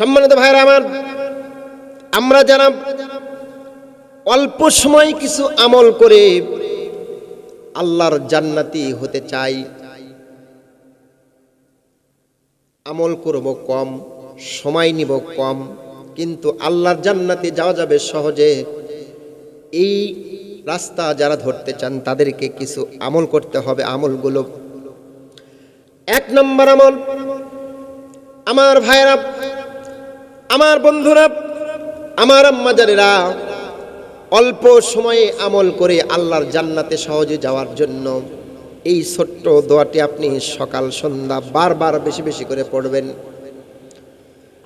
সম্মানিত ভাইরা আমার, আমরা যারা অল্প সময় কিছু আমল করে আল্লাহর জান্নাতি হতে চাই, আমল করব কম, সময় নিব কম, কিন্তু আল্লাহর জান্নাতে যাওয়া যাবে সহজে, এই রাস্তা যারা ধরতে চান তাদেরকে কিছু আমল করতে হবে আমলগুলো। এক নম্বর আমল, আমার ভাইরা আমার বন্ধুরা, আমার আম্মাজারেরা অল্প সময়ে আমল করে আল্লাহর জান্নাতে সহজে যাওয়ার জন্য এই ছোট্ট দোয়াটি আপনি সকাল, সন্ধ্যা বারবার বেশি বেশি করে পড়বেন।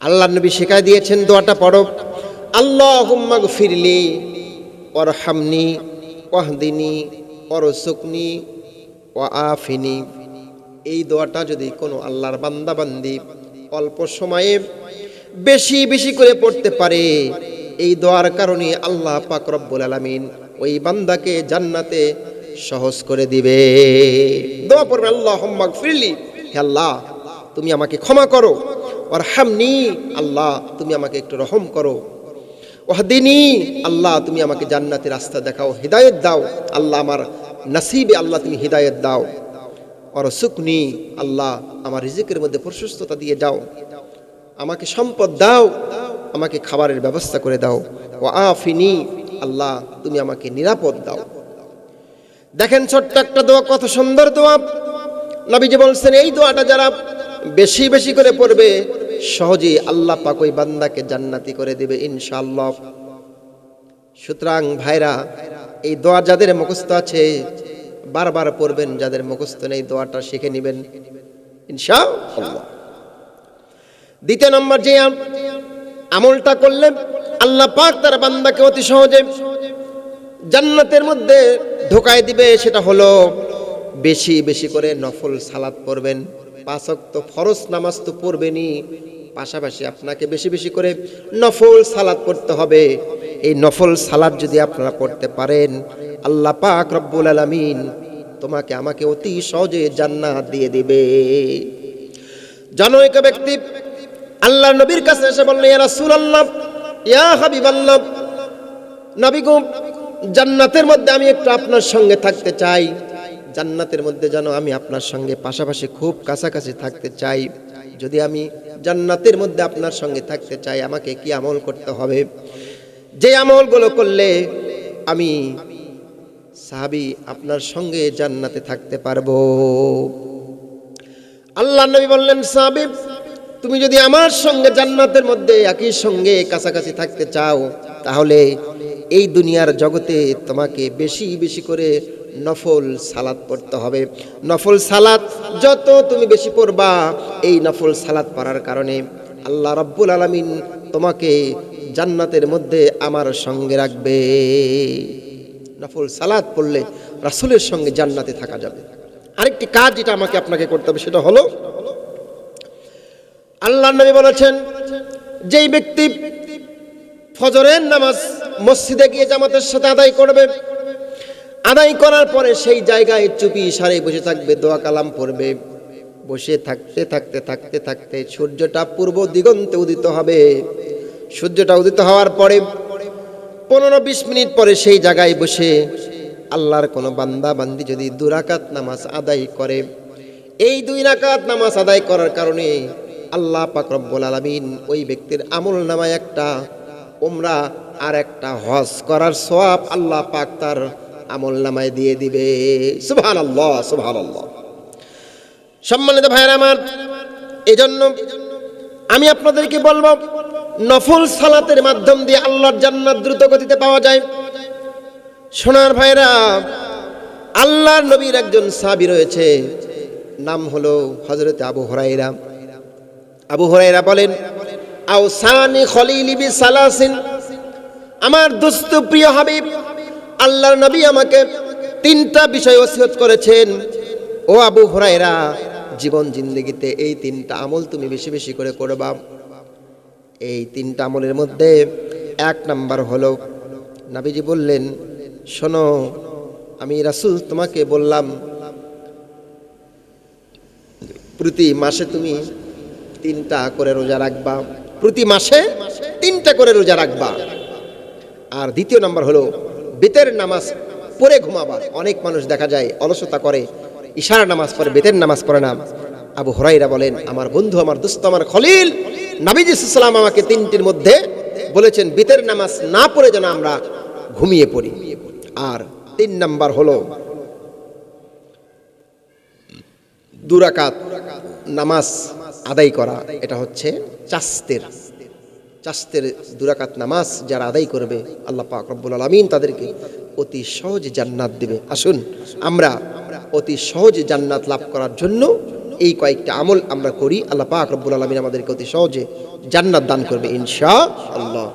আল্লাহ নবী শেখায় দিয়েছেন দোয়াটা পড়ো। আল্লাহ ফিরলি ওরহামনি ওয়াহদিনী ওরসুকনি ও আফিনি এই দোয়াটা যদি কোনো আল্লাহর বান্দা বান্দি অল্প সময়ে বেশি বেশি করে পড়তে পারে। এই দোয়ার কারণে আল্লাহ পাক রব্বুল আলামিন ওই বান্দাকে জান্নাতে সহজ করে দিবে। দোয়া পড়বে আল্লাহ হম্মাক ফিরলি হে আল্লাহ, তুমি আমাকে ক্ষমা করো। আর হামনি আল্লাহ, তুমি আমাকে একটু রহম করো। ওহাদিনী আল্লাহ, তুমি আমাকে জান্নাতের রাস্তা দেখাও, হৃদায়ত দাও। আল্লাহ আমার নসিবে, আল্লাহ তুমি হৃদায়ত দাও। আর সুকনি আল্লাহ আমার রিজিকের মধ্যে প্রশস্ততা দিয়ে যাও। আমাকে সম্পদ দাও, আমাকে খাবারের ব্যবস্থা করে দাও। ও আফিনি, আল্লাহ, তুমি আমাকে নিরাপদ দাও। দেখেন ছোট্ট একটা দোয়া, কত সুন্দর দোয়া। নবীজি বলছেন, এই দোয়াটা যারা বেশি বেশি করে পড়বে, সহজেই আল্লাহ পাক ওই বান্দাকে জান্নাতি করে দেবে, ইনশাআল্লাহ। সুতরাং ভাইরা, এই দোয়া যাদের মুখস্থ আছে, বারবার পড়বেন, যাদের মুখস্থ নেই, দোয়াটা শিখে নেবেন, ইনশাআল্লাহ। দ্বিতীয় নম্বর যে আম- আমলটা করলে আল্লাহ পাক তার বান্দাকে অতি সহজে জান্নাতের মধ্যে ঢোকায় দিবে, সেটা হলো বেশি বেশি করে নফল সালাত পড়বেন পাঁচক তো ফরজ নামাজ তো পড়বেনই, পাশাপাশি আপনাকে বেশি বেশি করে নফল সালাত পড়তে হবে। এই নফল সালাত যদি আপনারা পড়তে পারেন, আল্লাহ পাক রব্বুল আলামিন তোমাকে আমাকে অতি সহজে জান্নাত দিয়ে দিবে। জনৈক ব্যক্তি আল্লাহ নবীর কাছে এসে বললেন ইয়া রাসূলুল্লাহ, ইয়া হাবিবাল্লাহ নবী গো জান্নাতের মধ্যে আমি একটু আপনার সঙ্গে থাকতে চাই। জান্নাতের মধ্যে যেন আমি আপনার সঙ্গে পাশাপাশি খুব কাছাকাছি থাকতে চাই। যদি আমি জান্নাতের মধ্যে আপনার সঙ্গে থাকতে চাই, আমাকে কি আমল করতে হবে? যে আমলগুলো করলে আমি সাহাবি আপনার সঙ্গে জান্নাতে থাকতে পারব। আল্লাহ নবী বললেন, সাহাবি তুমি যদি আমার সঙ্গে জান্নাতের মধ্যে একই সঙ্গে কাছাকাছি থাকতে চাও, তাহলে এই দুনিয়ার জগতে তোমাকে বেশি বেশি করে নফল সালাত পড়তে হবে। নফল সালাত যত তুমি বেশি পড়বা, এই নফল সালাত পড়ার কারণে আল্লাহ রব্বুল আলামিন তোমাকে জান্নাতের মধ্যে আমার সঙ্গে রাখবে। নফল সালাত পড়লে রাসুলের সঙ্গে জান্নাতে থাকা যাবে। আরেকটি কাজ যেটা আমাকে আপনাকে করতে হবে সেটা হলো আল্লাহ নবী বলেছেন, যেই ব্যক্তি ফজরের নামাজ মসজিদে গিয়ে জামাতের সাথে আদায় করবে, আদায় করার পরে সেই জায়গায় চুপি সারে বসে থাকবে, দোয়া কালাম পড়বে। বসে থাকতে থাকতে থাকতে থাকতে সূর্যটা পূর্ব দিগন্তে উদিত হবে। সূর্যটা উদিত হওয়ার পরে পনেরো বিশ মিনিট পরে সেই জায়গায় বসে আল্লাহর কোনো বান্দা বান্দি যদি দুরাকাত নামাজ আদায় করে, এই দুই রাকাত নামাজ আদায় করার কারণে আল্লাহ পাক রব্বুল আলামিন ওই ব্যক্তির আমল নামায় একটা ওমরা আর একটা হজ করার সব আল্লাহ পাক তার আমল নামায় দিয়ে দিবে। সুবহানাল্লাহ আল্লাহ সম্মানিত ভাইয়ের আমার এই জন্য আমি আপনাদেরকে বলব, নফল সালাতের মাধ্যম দিয়ে আল্লাহর জান্নাত দ্রুত গতিতে পাওয়া যায়। সোনার ভাইরা আল্লাহর নবীর একজন সাবি রয়েছে, নাম হলো হজরত আবু হরাইরা আবু হরাইরা বলেন, আও সানি খলিলিবি সালাসিন। আমার দোস্ত প্রিয় হাবিব, আল্লাহর নবী আমাকে তিনটা বিষয় ওসিয়ত করেছেন। ও আবু হরাইরা জীবন জিন্দগিতে এই তিনটা আমল তুমি বেশি বেশি করে করবা। এই তিনটা আমলের মধ্যে এক নাম্বার হলো, নাবিজি বললেন, শোনো, আমি রাসূল তোমাকে বললাম, প্রতি মাসে তুমি তিনটা করে রোজা রাখবা। প্রতি মাসে তিনটা করে রোজা রাখবা। আর দ্বিতীয় নাম্বার হলো বেতের নামাজ পড়ে ঘুমাবা। অনেক মানুষ দেখা যায় অলসতা করে ইশারা নামাজ পড়ে, বেতের নামাজ পড়ে না। আবু হরাইরা বলেন, আমার বন্ধু, আমার দোস্ত, আমার খলিল, নাবিজ সাল্লাম আমাকে তিনটির মধ্যে বলেছেন, বেতের নামাজ না পড়ে যেন আমরা ঘুমিয়ে পড়ি। আর তিন নাম্বার হলো দুরাকাত নামাজ আদায় করা, এটা হচ্ছে চাস্তের চাস্তের দুরাকাত নামাজ যারা আদায় করবে, আল্লাহ পাক রব্বুল আলমিন তাদেরকে অতি সহজে জান্নাত দেবে। আসুন, আমরা অতি সহজে জান্নাত লাভ করার জন্য এই কয়েকটা আমল আমরা করি। আল্লাহ পাক রব্বুল আলমিন আমাদেরকে অতি সহজে জান্নাত দান করবে ইনশা আল্লাহ